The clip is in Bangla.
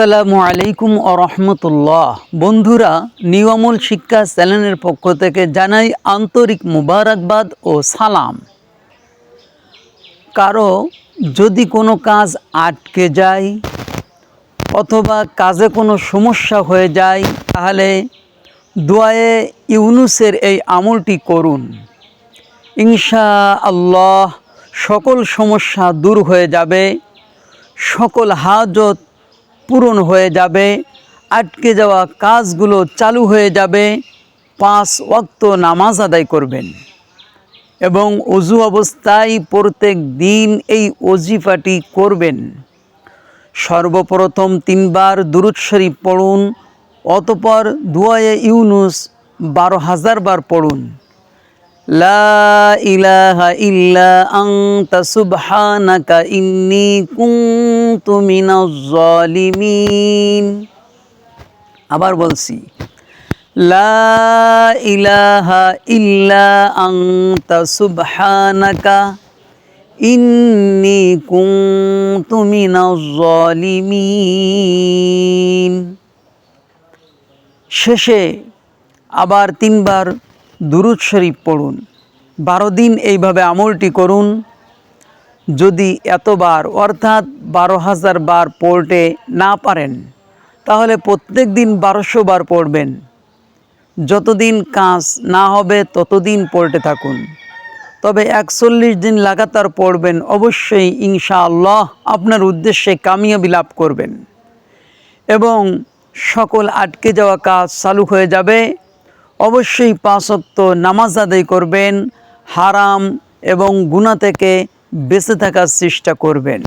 আসসালামু আলাইকুম ও রহমতুল্লাহ। বন্ধুরা, নিয়মুল শিক্ষা চ্যানেলের পক্ষ থেকে জানাই আন্তরিক মুবারকবাদ ও সালাম। কারও যদি কোনো কাজ আটকে যায় অথবা কাজে কোনো সমস্যা হয়ে যায়, তাহলে দোয়ায়ে ইউনুসের এই আমলটি করুন। ইনশা আল্লাহ সকল সমস্যা দূর হয়ে যাবে, সকল হাজত পূরণ হয়ে যাবে, আটকে যাওয়া কাজগুলো চালু হয়ে যাবে, পাঁচ ওয়াক্ত নামাজ আদায় করবেন। এবং অজু অবস্থায় প্রত্যেক দিন এই অজিফাটি করবেন। সর্বপ্রথম তিনবার শরীফ পড়ুন, অতপর দুয়ায়ে ইউনুস বারো হাজার বার পড়ুন। লা ইলাহা ইল্লা আনতা সুবহানাকা ইন্নী কুনতু জালিমিন। আবার বলছি, লা ইলাহা ইল্লা শেষে আবার তিনবার দুরুদ শরীফ পড়ুন। বারো দিন এইভাবে আমলটি করুন। যদি এতবার, অর্থাৎ বারো হাজার বার পড়তে না পারেন, তাহলে প্রত্যেক দিন বারোশো বার পড়বেন। যতদিন কাজ না হবে, ততদিন পড়তে থাকুন। তবে একচল্লিশ দিন লাগাতার পড়বেন, অবশ্যই ইনশাআল্লাহ আপনার উদ্দেশ্যে কামিয়াবি লাভ করবেন। এবং সকল আটকে যাওয়া কাজ চালু হয়ে যাবে। অবশ্যই পাঁচক্ত নামাজ আদায় করবেন, হারাম এবং গুণা থেকে বেঁচে থাকার চেষ্টা করবেন।